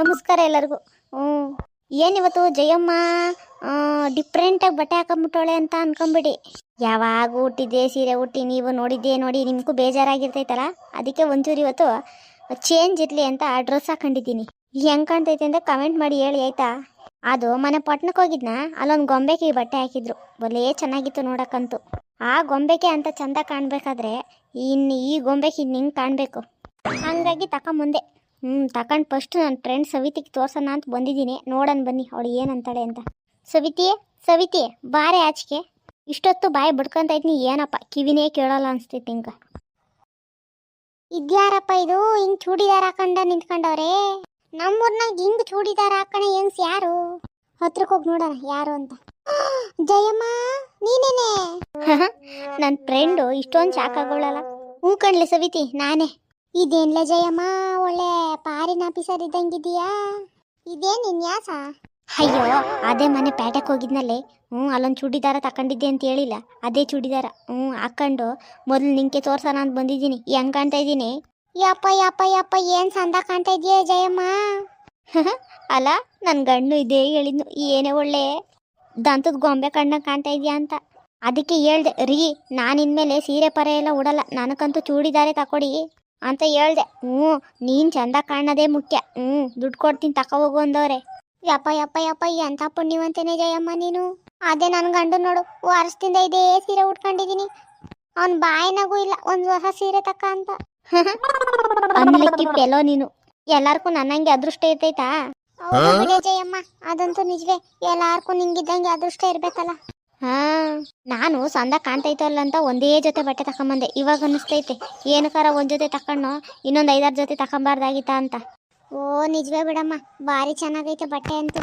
ನಮಸ್ಕಾರ ಎಲ್ಲರಿಗೂ. ಹ್ಞೂ ಏನಿವತ್ತು ಜಯಮ್ಮ ಡಿಫ್ರೆಂಟಾಗಿ ಬಟ್ಟೆ ಹಾಕೊಂಬಿಟ್ಟವಳೆ ಅಂತ ಅನ್ಕೊಂಬಿಡಿ. ಯಾವಾಗ ಹುಟ್ಟಿದ್ದೆ ಸೀರೆ ಹುಟ್ಟಿ, ನೀವು ನೋಡಿದ್ದೆ ನೋಡಿ, ನಿಮಗೂ ಬೇಜಾರಾಗಿರ್ತೈತಲ್ಲ? ಅದಕ್ಕೆ ಒಂಚೂರು ಇವತ್ತು ಚೇಂಜ್ ಇರಲಿ ಅಂತ ಡ್ರೆಸ್ ಹಾಕೊಂಡಿದ್ದೀನಿ. ಹೆಂಗೆ ಕಾಣ್ತೈತೆ ಅಂತ ಕಮೆಂಟ್ ಮಾಡಿ ಹೇಳಿ, ಆಯ್ತಾ? ಅದು ಮನೆ ಪಟ್ಟಣಕ್ಕೆ ಹೋಗಿದ್ನ? ಅಲ್ಲೊಂದು ಗೊಂಬೆಗೆ ಬಟ್ಟೆ ಹಾಕಿದ್ರು. ಬಲೇ ಚೆನ್ನಾಗಿತ್ತು ನೋಡಕ್ಕಂತೂ. ಆ ಗೊಂಬೆಗೆ ಅಂತ ಚಂದ ಕಾಣಬೇಕಾದ್ರೆ ಇನ್ನು ಈ ಗೊಂಬೆಗೆ ಇನ್ನು ಹಿಂಗೆ ಕಾಣಬೇಕು. ಹಂಗಾಗಿ ತಕೊಂಬಂದೆ ಹ್ಞೂ ತಗೊಂಡು ಫಸ್ಟ್ ನನ್ನ ಫ್ರೆಂಡ್ ಸವಿತಿಗೆ ತೋರ್ಸೋಣ ಅಂತ ಬಂದಿದ್ದೀನಿ. ನೋಡೋಣ ಬನ್ನಿ ಅವಳು ಏನಂತಾಳೆ ಅಂತ. ಸವಿತಿ ಸವಿತಿ ಬಾರೆ ಆಚೆಗೆ. ಇಷ್ಟೊತ್ತು ಬಾಯಿ ಬಡ್ಕೊಂತ ಇದ್ನಿ ಏನಪ್ಪ ಕಿವಿನೇ ಕೇಳಲ್ಲ ಅನಿಸ್ತೈತಿ ಹಿಂಗ. ಇದ್ಯಾರಪ್ಪ ಇದು? ಹಿಂಗೆ ಚೂಡಿದಾರ ಹಾಕೊಂಡ ನಿಂತ್ಕೊಂಡವ್ರೆ? ನಮ್ಮೂರ್ನಾಗ ಹಿಂಗೆ ಚೂಡಿದಾರ ಹಾಕೋಣ ಹೆಂಗ್ಸ್ ಯಾರು? ಹತ್ರಕ್ಕೆ ಹೋಗಿ ನೋಡೋಣ ಯಾರು ಅಂತ. ಜಯಮ್ಮ ನೀನೇನೆ? ನನ್ನ ಫ್ರೆಂಡು ಇಷ್ಟೊಂದು ಶಾಕಾಗೋಳಲ್ಲ ಹ್ಞೂ ಕಣ್ಲೆ ಸವಿತಿ ನಾನೇ. ಇದೇನ್ಲ ಜಯಮ್ಮ? ಒಳ್ಳೆ ಪಾರಿನ ಆಫೀಸರ್ ಇದ್ದಂಗಿದೀಯಾ ಇದೇನ್ ನಿನ್ಯಾಸ? ಅಯ್ಯೋ, ಅದೇ ಮನೆ ಪೇಟೆಗೆ ಹೋಗಿದ್ನಲ್ಲೇ. ಹ್ಞೂ ಅಲ್ಲೊಂದು ಚೂಡಿದಾರ ತಕೊಂಡಿದ್ದೆ ಅಂತ ಹೇಳಿಲ್ಲ. ಅದೇ ಚೂಡಿದಾರ. ಹ್ಞೂ ಹಾಕೊಂಡು ಮೊದಲು ನಿಂಗೆ ತೋರ್ಸೋಣ ಅಂತ ಬಂದಿದ್ದೀನಿ. ಹೆಂಗ್ ಕಾಣ್ತಾ ಇದ್ದೀನಿ? ಯಪ್ಪ ಯಪ್ಪ ಯಪ್ಪ, ಏನು ಸಂದ ಕಾಣ್ತಾ ಇದೆಯಾ ಜಯಮ್ಮ? ಅಲ್ಲ ನನ್ನ ಗಂಡು ಇದೇ ಹೇಳಿದ್ನು. ಏನೇ ಒಳ್ಳೆ ದಂತದ ಗೊಂಬೆ ಕಣ್ಣಾಗ ಕಾಣ್ತಾ ಇದೆಯಾ ಅಂತ. ಅದಕ್ಕೆ ಹೇಳ್ದೆ, ರೀ, ನಾನು ಇನ್ಮೇಲೆ ಸೀರೆ ಪರ ಎಲ್ಲ ಉಡಲ್ಲ. ನನಗಂತೂ ಚೂಡಿದಾರೆ ತಕೊಡಿ. ಅಂತ ಹೇಳ್ದೆ. ಹ್ಞೂ ನೀನ್ ಚಂದ ಕಾಣೋದೇ ಮುಖ್ಯ. ಹ್ಞೂ ದುಡ್ಡು ಕೊಡ್ತೀನಿ ತಕ ಹೋಗು ಅಂದವ್ರೆ. ಯಪ್ಪ ಯಪ್ಪ ಯಪ್ಪ ಎಂಥ ಪುಣ್ಯವಂತನೇ ಜಯಮ್ಮ ನೀನು? ಅದೇ ನನ್ನ ಗಂಡು ನೋಡು ವರ್ಷದಿಂದ ಇದೇ ಸೀರೆ ಉಟ್ಕೊಂಡಿದ್ದೀನಿ ಅವ್ನ ಬಾಯಿನಾಗೂ ಇಲ್ಲ ಒಂದು ಹೊಸ ಸೀರೆ ತಕ್ಕ ಅಂತ. ಅನ್ಲಿಕ್ಕಿಪ್ಪೆಲ್ಲೋ ನೀನು. ಎಲ್ಲಾರ್ಗೂ ನನ್ನಂಗೆ ಅದೃಷ್ಟ ಇರ್ತೈತಾ? ಜಯಮ್ಮ ಅದಂತೂ ನಿಜವೇ. ಎಲ್ಲಾರ್ಗೂ ನಿಂಗಿದ್ದಂಗೆ ಅದೃಷ್ಟ ಇರ್ಬೇಕಲ್ಲ. ಹಾ, ನಾನು ಸಂದ ಕಾಣ್ತೈತಲ್ಲ ಅಂತ ಒಂದೇ ಜೊತೆ ಬಟ್ಟೆ ತಕೊಂಬಂದೆ. ಇವಾಗ ಅನಿಸ್ತೈತೆ ಏನಕ್ಕಾರ ಒಂದ್ ಜೊತೆ ತಕೊಂಡು ಇನ್ನೊಂದು ಐದಾರು ಜೊತೆ ತಕೊಂಬಾರ್ದಾಗಿತ್ತ ಅಂತ. ಓ, ನಿಜವೇ ಬಿಡಮ್ಮ. ಭಾರಿ ಚೆನ್ನಾಗೈತೆ ಬಟ್ಟೆ ಅಂತೂ.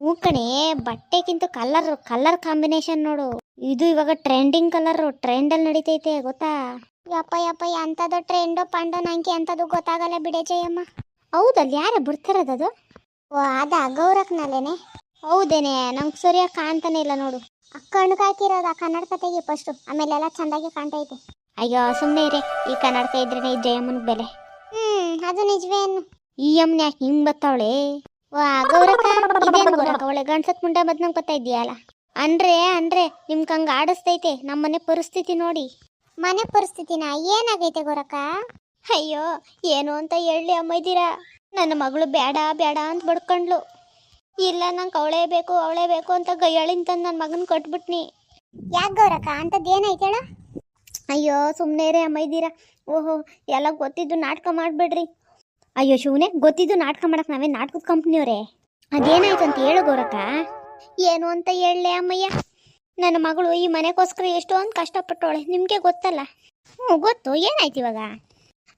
ಹ್ಞೂ ಕಣೆ, ಬಟ್ಟೆಗಿಂತ ಕಲರ್ ಕಲರ್ ಕಾಂಬಿನೇಷನ್ ನೋಡು. ಇದು ಇವಾಗ ಟ್ರೆಂಡಿಂಗ್ ಕಲರ್ ಟ್ರೆಂಡಲ್ಲಿ ನಡೀತೈತೆ, ಗೊತ್ತಾ? ಯಪ್ಪ ಯಪ್ಪ ಎಂಥದ್ದು ಟ್ರೆಂಡೋ ಪಂಡೋ, ನಂಗೆ ಎಂಥದ್ದು ಗೊತ್ತಾಗಲ್ಲ ಬಿಡೆ ಜಯಮ್ಮ. ಹೌದಲ್ಲ, ಯಾರ ಬಿಡ್ತಿರೋದದು ಓ, ಅದ ಗೌರಕ್ನಲ್ಲೇನೆ ಹೌದೇನೆ, ನಂಗೆ ಸರಿಯಾಗಿ ಕಾಣ್ತಾನೆ ಇಲ್ಲ ನೋಡು. ಕಣ್ಣಿಗೆ ಹಾಕಿರೋದು ಆ ಕನ್ನಡಕ ತೆಗಿ ಫಸ್ಟು ಆಮೇಲೆ ಎಲ್ಲ ಚಂದಾಗಿ ಕಾಣ್ತೈತೆ. ಅಯ್ಯೋ ಸುಮ್ಮನೆ ಇರಿ. ಈ ಕನ್ನಡಕ ಇದ್ರೇನೆ ಈ ಜಯಮ್ಮನ ಬೆಲೆ. ಹ್ಮ್ ಅದು ನಿಜವೇನು ಈ ಅಮ್ಮನ ಯಾಕೆ ಹಿಂಗ್ ಬತ್ತಾವಳೆ ವಾ ಗೌರಕ್ಕ ಇದೇನು ಗೌರಕ್ಕ? ಒಳ್ಳೆ ಗಂಡ್ಸತ್ ಮುಂಡೆ ಬದ್ನಂಗ್ ಗೊತ್ತಾ ಇದೆಯಲ್ಲ? ಅಂದ್ರೆ ಅಂದ್ರೆ ನಿಮ್ಗೆ ಹಂಗೆ ಆಡಿಸ್ತೈತೆ. ನಮ್ಮ ಮನೆ ಪರಿಸ್ಥಿತಿ ನೋಡಿ. ಮನೆ ಪರಿಸ್ಥಿತಿನ ಏನಾಗೈತೆ ಗೋರಕ್ಕ? ಅಯ್ಯೋ ಏನು ಅಂತ ಹೇಳಿ ಅಮ್ಮ ಇದ್ದೀರಾ ನನ್ನ ಮಗಳು ಬೇಡ ಬೇಡ ಅಂತ ಬಡ್ಕೊಂಡ್ಲು ಇಲ್ಲ ನಂಗೆ ಅವಳೇ ಬೇಕು ಅವಳೇ ಬೇಕು ಅಂತ ಗೈಯಾಳಿಂತ ನನ್ನ ಮಗನ ಕೊಟ್ಬಿಟ್ನಿ. ಯಾಕೆ ಗೌರಕ್ಕ? ಅಂಥದ್ದು ಏನಾಯ್ತೇಳ ಅಯ್ಯೋ ಸುಮ್ಮನೆ ರೇ ಇದ್ದೀರಾ. ಓಹೋ ಎಲ್ಲ ಗೊತ್ತಿದ್ದು ನಾಟಕ ಮಾಡಿಬಿಡ್ರಿ. ಅಯ್ಯೋ ಶಿವನೇ ಗೊತ್ತಿದ್ದು ನಾಟಕ ಮಾಡಕ್ಕೆ ನಾವೇ ನಾಟಕದ ಕಂಪ್ನಿಯವರೇ. ಅದೇನಾಯ್ತು ಅಂತ ಹೇಳು ಗೌರಕ್ಕ. ಏನು ಅಂತ ಹೇಳಲೆ ಅಮ್ಮಯ್ಯ? ನನ್ನ ಮಗಳು ಈ ಮನೆಗೋಸ್ಕರ ಎಷ್ಟೊಂದು ಕಷ್ಟಪಟ್ಟವಳೆ ನಿಮಗೆ ಗೊತ್ತಲ್ಲ? ಹ್ಞೂ ಗೊತ್ತು ಏನಾಯ್ತು ಇವಾಗ?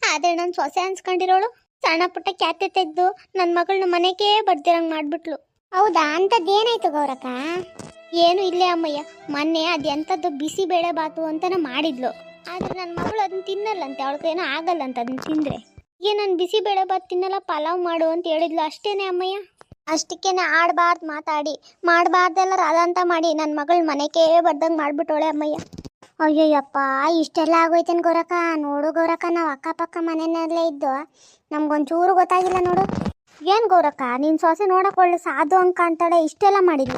ಆದರೆ ನನ್ನ ಸೊಸೆ ಅನ್ಸ್ಕೊಂಡಿರೋಳು. ಸಣ್ಣ ಪುಟ್ಟ ಕ್ಯಾತೆ ತೆಗೆದು ನನ್ನ ಮಗಳನ್ನ ಮನೆಗೇ ಬರ್ದಿರಂಗೆ ಮಾಡಿಬಿಟ್ಲು. ಹೌದಾ? ಅಂತದ್ದು ಏನಾಯ್ತು ಗೌರಕ್ಕ? ಏನು ಇಲ್ಲೇ ಅಮ್ಮಯ್ಯ. ಮೊನ್ನೆ ಅದೆಂಥದ್ದು ಬಿಸಿ ಬೇಳೆ ಬಾತು ಅಂತನ ಮಾಡಿದ್ಲು. ಆದ್ರೆ ನನ್ನ ಮಗಳು ಅದನ್ನ ತಿನ್ನಲ್ಲಂತೆ. ಅವಳಿಗೇನೋ ಆಗಲ್ಲಂತ ಅದನ್ನ ತಿಂದ್ರೆ. ಏ ನಾನು ಬಿಸಿ ಬೇಳೆ ಬಾತ್ ತಿನ್ನಲ್ಲ ಪಲಾವ್ ಮಾಡು ಅಂತ ಹೇಳಿದ್ಲು ಅಷ್ಟೇನೆ ಅಮ್ಮಯ್ಯ? ಅಷ್ಟಕ್ಕೇನೆ ಆಡಬಾರ್ದು ಮಾತಾಡಿ. ಮಾಡಬಾರ್ದೆಲ್ಲ ಅದಂತ ಮಾಡಿ ನನ್ನ ಮಗಳು ಮನೆಗೆ ಬರ್ದಂಗೆ ಮಾಡ್ಬಿಟ್ಟವಳೆ ಅಮ್ಮಯ್ಯ. ಅಯ್ಯಯ್ಯಪ್ಪ ಇಷ್ಟೆಲ್ಲ ಆಗೋಯ್ತೇನು ಗೌರಕ್ಕ? ನೋಡು ಗೌರಕ್ಕ ನಾವು ಅಕ್ಕಪಕ್ಕ ಮನೆಯಲ್ಲೇ ಇದ್ದು ನಮ್ಗೊಂಚೂರು ಗೊತ್ತಾಗಿಲ್ಲ ನೋಡು. ಏನು ಗೌರಕ್ಕ ನಿನ್ನ ಸೊಸೆ ನೋಡಕ್ಕೆ ಒಳ್ಳೆ ಸಾಧು ಅಂಕ ಕಾಣ್ತಾಳೆ ಇಷ್ಟೆಲ್ಲ ಮಾಡಿಲ್ಲ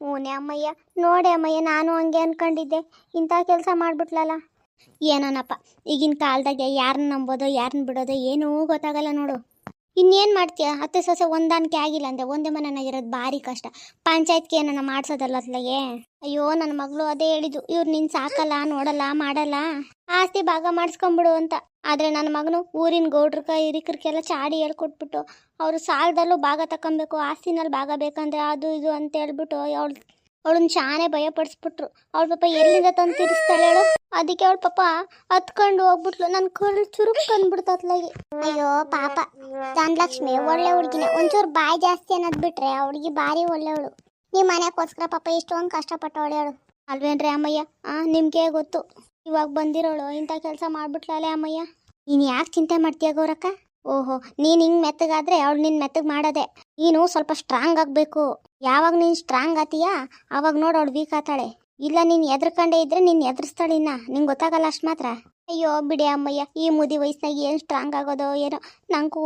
ಹ್ಞೂನೇ ಅಮ್ಮಯ್ಯ, ನೋಡಿ ಅಮ್ಮಯ್ಯ, ನಾನು ಹಂಗೆ ಅನ್ಕೊಂಡಿದ್ದೆ. ಇಂಥ ಕೆಲಸ ಮಾಡ್ಬಿಟ್ಲಲ್ಲ. ಏನೋನಪ್ಪ, ಈಗಿನ ಕಾಲದಾಗೆ ಯಾರನ್ನ ನಂಬೋದು ಯಾರನ್ನ ಬಿಡೋದು ಏನೂ ಗೊತ್ತಾಗಲ್ಲ ನೋಡು. ಇನ್ನೇನು ಮಾಡ್ತೀಯ? ಅತ್ತೆ ಸೊಸೆ ಹೊಂದಾಣಿಕೆ ಆಗಿಲ್ಲ ಅಂದೆ ಒಂದೇ ಮನೆಯಾಗಿರೋದು ಭಾರಿ ಕಷ್ಟ. ಪಂಚಾಯತ್ಗೆ ಏನನ್ನ ಮಾಡ್ಸೋದಲ್ಲ ಅತ್ಲಗೆ ಅಯ್ಯೋ ನನ್ನ ಮಗಳು ಅದೇ ಹೇಳಿದ್ದು. ಇವ್ರು ನಿನ್ನ ಸಾಕಲ್ಲ, ನೋಡಲ್ಲ, ಮಾಡಲ್ಲ. ಆಸ್ತಿ ಭಾಗ ಮಾಡಿಸ್ಕೊಂಬಿಡು ಅಂತ. ಆದ್ರೆ ನನ್ನ ಮಗನು ಊರಿನ ಗೌಡ್ರಕ ಹಿರಿಕರಿಗೆಲ್ಲ ಚಾಡಿ ಹೇಳ್ಕೊಟ್ಬಿಟ್ಟು ಅವರು ಸಾಲದಲ್ಲೂ ಭಾಗ ತಗೊಬೇಕು ಆಸ್ತಿನಲ್ಲಿ ಭಾಗ ಬೇಕಂದ್ರೆ ಅದು ಇದು ಅಂತ ಹೇಳ್ಬಿಟ್ಟು ಅವಳು ಅವಳನ್ನ ಶಾನೆ ಭಯಪಡಿಸ್ಬಿಟ್ರು. ಅವಳ ಪಾಪ ಎಲ್ಲಿಂದ ತಂದು ತಿರ್ಸ್ತಾಳೆ ಹೇಳು? ಅದಕ್ಕೆ ಅವಳ ಪಾಪ ಹತ್ಕೊಂಡು ಹೋಗ್ಬಿಟ್ಲು. ನನ್ನ ಕರ್ಳು ಚುರುಕ್ ಕಂಡ್ಬಿಡ್ತತ್ಲಾಗಿ ಅಯ್ಯೋ ಪಾಪ. ಧನಲಕ್ಷ್ಮಿ, ಒಳ್ಳೆ ಹುಡುಗಿನೇ. ಒಂಚೂರು ಬಾಯಿ ಜಾಸ್ತಿ ಅನ್ನೋದು ಬಿಟ್ರೆ ಆ ಭಾರಿ ಒಳ್ಳೆಯವಳು ನಿಮ್ಮ ಮನೆಗೋಸ್ಕರ ಪಾಪ ಎಷ್ಟೊಂದು ಕಷ್ಟಪಟ್ಟು ಒಳ್ಳೆಯವಳು ಅಲ್ವೇನ್ರಿ ಅಮ್ಮಯ್ಯ? ಆ, ನಿಮಗೆ ಗೊತ್ತು. ಇವಾಗ ಬಂದಿರೋಳು, ಇಂಥ ಕೆಲಸ ಮಾಡ್ಬಿಟ್ಲಲ್ಲೇ ಅಮ್ಮಯ್ಯ? ನೀನು ಯಾಕೆ ಚಿಂತೆ ಮಾಡ್ತೀಯ ಗೌರಕ್ಕ? ಓಹೋ, ನೀನು ಹಿಂಗೆ ಮೆತ್ತಗಾದ್ರೆ ಅವಳು ನಿನ್ನ ಮೆತ್ತಗೆ ಮಾಡೋದೆ. ನೀನು ಸ್ವಲ್ಪ ಸ್ಟ್ರಾಂಗ್ ಆಗಬೇಕು. ಯಾವಾಗ ನೀನು ಸ್ಟ್ರಾಂಗ್ ಆತೀಯಾ? ಅವಾಗ ನೋಡು ಅವಳು ವೀಕ್ ಆತಾಳೆ. ಇಲ್ಲ, ನೀನು ಎದ್ರಕಂಡೆ ಇದ್ರೆ ನೀನು ಎದುರಿಸ್ತಾಳೆ ಇನ್ನ. ನಿಂಗೆ ಗೊತ್ತಾಗಲ್ಲ ಅಷ್ಟು ಮಾತ್ರ. ಅಯ್ಯೋ ಬಿಡಿ ಅಮ್ಮಯ್ಯ, ಈ ಮುದಿ ವಯಸ್ಸಿನಾಗ ಏನ್ ಸ್ಟ್ರಾಂಗ್ ಆಗೋದೋ ಏನೋ. ನಂಗೂ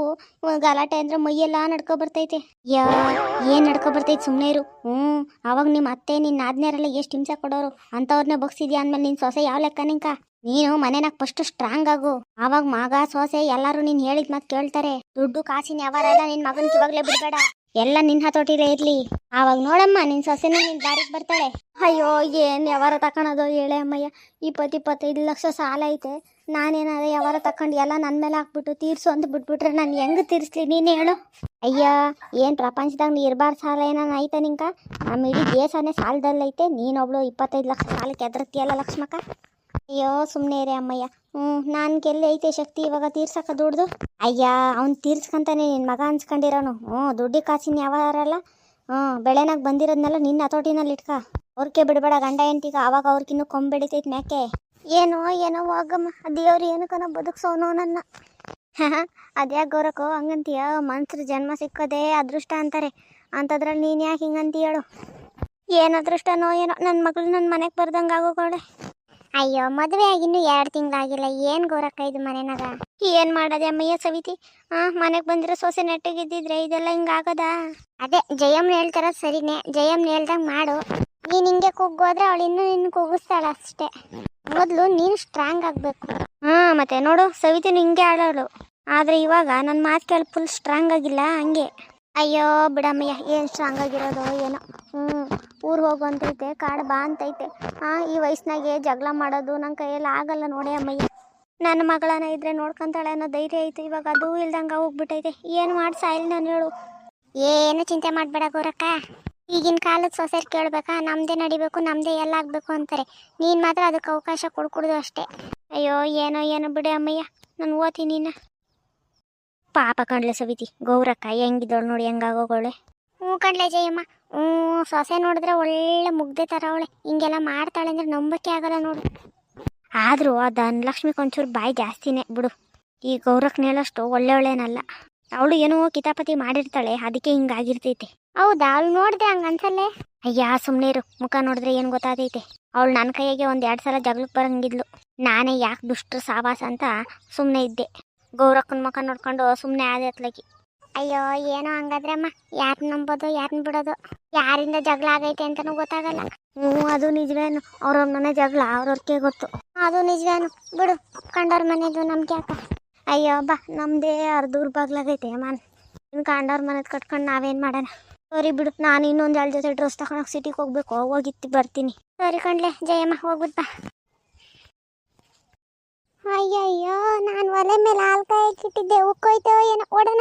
ಗಲಾಟೆ ಅಂದ್ರೆ ಮೈಯೆಲ್ಲ ನಡ್ಕೊ ಬರ್ತೈತೆ. ಯಾ, ಏನ್ ನಡ್ಕೊ ಬರ್ತೈತೆ ಸುಮ್ಮನೆ ಇರು. ಹ್ಮ್, ಅವಾಗ ನಿಮ್ಮ ಅತ್ತೆ ನಿನ್ನ ಆದ್ನೇರೆಲ್ಲ ಎಷ್ಟು ಹಿಂಸೆ ಕೊಡೋರು. ಅಂಥವ್ರನ್ನೇ ಬಗ್ಸಿದ್ಯಾ ಅಂದ್ಮೇಲೆ ನಿನ್ ಸೊಸೆ ಯಾವ ಲೆಕ್ಕ ನಿಂಕ? ನೀನು ಮನೆನಾಗ ಫಸ್ಟ್ ಸ್ಟ್ರಾಂಗ್ ಆಗು. ಅವಾಗ ಮಗ ಸೊಸೆ ಎಲ್ಲರೂ ನೀನ್ ಹೇಳಿದ್ ಮಾತು ಕೇಳ್ತಾರೆ. ದುಡ್ಡು, ಕಾಸಿನ ಯಾವಾರ ನಿನ್ ಮಗನ ಇವಾಗಲೇ ಬಿಡಬೇಡ. ಎಲ್ಲ ನಿನ್ನ ಹತೋಟಿಲೇ ಇರ್ಲಿ. ಆವಾಗ ನೋಡಮ್ಮ ನಿನ್ ಸೊಸೆನೇ ನಿನ್ ದಾರಿಗೆ ಬರ್ತಾಳೆ. ಅಯ್ಯೋ ಏನ್ ಯಾವಾರ ತಕೊಳೋದು ಹೇಳೆ ಅಮ್ಮಯ್ಯ. ಇಪ್ಪತ್ತು ಇಪ್ಪತ್ತೈದು ಲಕ್ಷ ಸಾಲ ಐತೆ. ನಾನೇನಾದ್ರೆ ಯಾವಾರ ತಕೊಂಡು ಎಲ್ಲ ನನ್ನ ಮೇಲೆ ಹಾಕ್ಬಿಟ್ಟು ತೀರ್ಸು ಅಂತ ಬಿಟ್ಬಿಟ್ರೆ ನಾನು ಹೆಂಗೆ ತೀರಿಸ್ಲಿ? ನೀನು ಹೇಳು. ಅಯ್ಯ ಏನು ಪ್ರಪಂಚದಾಗ ನೀ ಇರಬಾರ್ದು ಸಾಲ ಏನಾನ ಐತೆ ನಿಂಕ? ನಮ್ಮ ಇಡೀ ದೇಶನೇ ಸಾಲದಲ್ಲೈತೆ. ನೀನೊಬ್ಳು ಇಪ್ಪತ್ತೈದು ಲಕ್ಷ ಸಾಲಕ್ಕೆ ಎದ್ರತಿಯಲ್ಲ ಲಕ್ಷ್ಮಕ್ಕ? ಅಯ್ಯೋ ಸುಮ್ಮನೆ ರೀ ಅಮ್ಮಯ್ಯ. ಹ್ಞೂ ನಾನು ಎಲ್ಲಿ ಐತೆ ಶಕ್ತಿ ಇವಾಗ ತೀರ್ಸಕ್ಕ ದುಡ್ದು. ಅಯ್ಯ, ಅವ್ನು ತೀರ್ಸ್ಕಂತಾನೆ ನಿನ್ನ ಮಗ ಅನ್ಸ್ಕೊಂಡಿರೋನು. ಹ್ಞೂ ದುಡ್ಡಿ ಕಾಸಿನ ಯಾವಾರಲ್ಲ. ಹ್ಞೂ ಬೆಳೆನಾಗ ಬಂದಿರೋದ್ನೆಲ್ಲ ನಿನ್ನ ಹತೋಟಿನಲ್ಲಿ ಇಟ್ಕ. ಅವ್ರಿಗೆ ಬಿಡಬೇಡ ಗಂಡ ಹೆಂಡ್ತಿಗ. ಆವಾಗ ಅವ್ರಿಗಿನ್ನೂ ಬೆಳಿತೈತೆ ಮ್ಯಾಕೆ. ಏನೋ ಏನೋ ಹೋಗಮ್ಮ ದೇವ್ರು ಏನಕ್ಕನ ಬದುಕ್ಸೋನೋ ನನ್ನ. ಅದ್ಯಾಕೆ ಗೌರಕ್ಕೋ ಹಂಗಂತೀಯ? ಮನ್ಸ್ರ ಜನ್ಮ ಸಿಕ್ಕೋದೇ ಅದೃಷ್ಟ ಅಂತಾರೆ. ಅಂಥದ್ರಲ್ಲಿ ನೀನು ಯಾಕೆ ಹಿಂಗಂತ ಹೇಳು ಏನು ಅದೃಷ್ಟನೋ ಏನೋ. ನನ್ನ ಮಗಳು ನನ್ನ ಮನೆಗೆ ಬರ್ದಂಗೆ ಆಗೋಗೋಳೆ ಅಯ್ಯೋ ಮದುವೆ ಆಗಿನ್ನು ಎರಡು ತಿಂಗಳಾಗಿಲ್ಲ. ಏನು ಗೋರಕ್ಕ ಇದು ಮನೆನಾಗ? ಏನು ಮಾಡೋದೆ ಅಮ್ಮಯ್ಯ ಸವಿತಿ? ಹಾಂ ಮನೆಗೆ ಬಂದಿರೋ ಸೊಸೆ ನೆಟ್ಟಗಿದ್ದಿದ್ರೆ ಇದೆಲ್ಲ ಹಿಂಗಾಗೋದಾ? ಅದೇ ಜಯಮ್ನ ಹೇಳ್ತಾರ ಸರಿನೇ. ಜಯಮ್ನ ಹೇಳ್ದಂಗೆ ಮಾಡು. ನೀನು ಹಿಂಗೆ ಕುಗ್ಗೋದ್ರೆ ಅವಳು ಇನ್ನೂ ನಿನ್ನ ಕುಗ್ಗಿಸ್ತಾಳ ಅಷ್ಟೇ. ಮೊದಲು ನೀನು ಸ್ಟ್ರಾಂಗ್ ಆಗಬೇಕು. ಹಾ ಮತ್ತೆ ನೋಡು ಸವಿತಿನ ಹಿಂಗೆ ಆಡೋಳು. ಆದರೆ ಇವಾಗ ನನ್ನ ಮಾತು ಕೇಳಿ ಫುಲ್ ಸ್ಟ್ರಾಂಗ್ ಆಗಿಲ್ಲ ಹಂಗೆ. ಅಯ್ಯೋ ಬಿಡಮ್ಮಯ್ಯ ಏನು ಸ್ಟ್ರಾಂಗ್ ಆಗಿರೋದು ಏನೋ. ಹ್ಞೂ ಊರು ಹೋಗು ಅಂತೈತೆ ಕಾಡು ಬಾ ಅಂತೈತೆ. ಆ, ಈ ವಯಸ್ಸಿನಾಗೆ ಜಗಳ ಮಾಡೋದು ನನ್ನ ಕೈಯಲ್ಲಿ ಆಗಲ್ಲ ನೋಡಿ ಅಮ್ಮಯ್ಯ. ನನ್ನ ಮಗಳನ್ನ ಇದ್ರೆ ನೋಡ್ಕೊಂತಾಳೆ ಅನ್ನೋ ಧೈರ್ಯ ಐತೆ, ಇವಾಗ ಅದು ಇಲ್ದಂಗೆ ಹೋಗ್ಬಿಟ್ಟೈತೆ ಏನು ಮಾಡಿ ಸಾಯಿಲ್ ನಾನು ಹೇಳು. ಏನು ಚಿಂತೆ ಮಾಡಬೇಡ ಗೋರಕ್ಕ. ಈಗಿನ ಕಾಲದ ಸೊಸೆರ್ ಕೇಳ್ಬೇಕಾ ನಮ್ಮದೇ ನಡಿಬೇಕು ನಮ್ಮದೇ ಎಲ್ಲ ಆಗಬೇಕು ಅಂತಾರೆ. ನೀನ್ ಮಾತ್ರ ಅದಕ್ಕೆ ಅವಕಾಶ ಕೊಡ್ಕೊಡ್ದು ಅಷ್ಟೇ. ಅಯ್ಯೋ, ಏನೋ ಏನೋ ಬಿಡಿ ಅಮ್ಮಯ್ಯ, ನಾನು ಓದ್ತೀನಿ ನೀನು ಪಾಪ ಕಣ್ಲೆ ಸವಿತಿ, ಗೌರಕ್ಕ ಹೆಂಗಿದ್ದವಳು ನೋಡಿ ಹೆಂಗಾಗೋಗೋಳೆ ಹ್ಞೂ ಜಯಮ್ಮ. ಹ್ಞೂ, ಸೊಸೆ ನೋಡಿದ್ರೆ ಒಳ್ಳೆ ಮುಗ್ದೆ ಥರ ಅವಳೆ. ಹಿಂಗೆಲ್ಲ ಮಾಡ್ತಾಳೆ ಅಂದ್ರೆ ನಂಬಕ್ಕೆ ಆಗಲ್ಲ ನೋಡು. ಆದರೂ ಆ ಧನಲಕ್ಷ್ಮಿಗೆ ಒಂಚೂರು ಬಾಯಿ ಜಾಸ್ತಿನೇ, ಬಿಡು. ಈ ಗೌರಕ್ನೇಳಷ್ಟು ಒಳ್ಳೆ ಒಳ್ಳೆನಲ್ಲ ಅವಳು ಏನೋ ಕಿತಾಪತಿ ಮಾಡಿರ್ತಾಳೆ, ಅದಕ್ಕೆ ಹಿಂಗಾಗಿರ್ತೈತೆ. ಹೌದಾ, ಅವಳು ನೋಡಿದೆ ಹಂಗೆ ಅನ್ಸಲ್ಲೇ? ಅಯ್ಯ ಸುಮ್ಮನೆ ಇರು. ಮುಖ ನೋಡಿದ್ರೆ ಏನು ಗೊತ್ತಾದೈತೆ ಅವಳು ನನ್ನ ಕೈಯಾಗೆ ಒಂದು ಎರಡು ಸಲ ಜಗಳಕ್ಕೆ ಬರಂಗಿದ್ಲು. ನಾನೇ ಯಾಕೆ ದುಷ್ಟ್ರ ಸಾವಾಸ ಅಂತ ಸುಮ್ಮನೆ ಇದ್ದೆ. ಗೌರಕ್ಕನ ಮುಖ ನೋಡ್ಕೊಂಡು ಸುಮ್ಮನೆ ಆದೆ ಅಯ್ಯೋ, ಏನೋ ಹಂಗಾದ್ರೆ ಅಮ್ಮ. ಯಾರನ್ನ ನಂಬೋದು ಯಾರನ್ನ ಬಿಡೋದು? ಯಾರಿಂದ ಜಗಳ ಆಗೈತೆ ಅಂತನೂ ಗೊತ್ತಾಗಲ್ಲ. ಹ್ಞೂ, ಅದು ನಿಜವೇನು. ಅವ್ರವ್ರ ಮನೆ ಜಗಳ ಅವ್ರವ್ರಿಗೆ ಗೊತ್ತು. ಅದು ನಿಜವೇನು. ಬಿಡು, ಕಂಡವ್ರ ಮನೆದು ನಮ್ಗೆ ಯಾಕ ಅಯ್ಯೋ, ಬಾ, ನಮ್ದೇ ಅರ್ಧೂರ್ ಬಾಗ್ಲಾಗೈತೆ, ಮನ್. ಇನ್ನು ಕಂಡವ್ರ ಮನೆದು ಕಟ್ಕೊಂಡು ನಾವೇನು ಮಾಡೋಣ? ಸರಿ ಬಿಡು, ನಾನು ಇನ್ನೊಂದು ಎರಡು ಜೊತೆ ಡ್ರೆಸ್ ತಗೊಳಕ್ ಸಿಟಿಗೆ ಹೋಗ್ಬೇಕು. ಹೋಗಿತ್ತು ಬರ್ತೀನಿ. ಸರಿ ಕಣ್ಲೆ, ಜಯಮ್ಮ, ಹೋಗ್ಬಿಟ್ ಬಾ. ಅಯ್ಯಯ್ಯೋ, ನಾನು ಒಲೆ ಮೇಲೆ ಹಾಲು ಇಟ್ಟಿದ್ದೆ. ಉಕ್ಕೋಯ್ತೋ ಏನೋ, ಓಡೋಣ.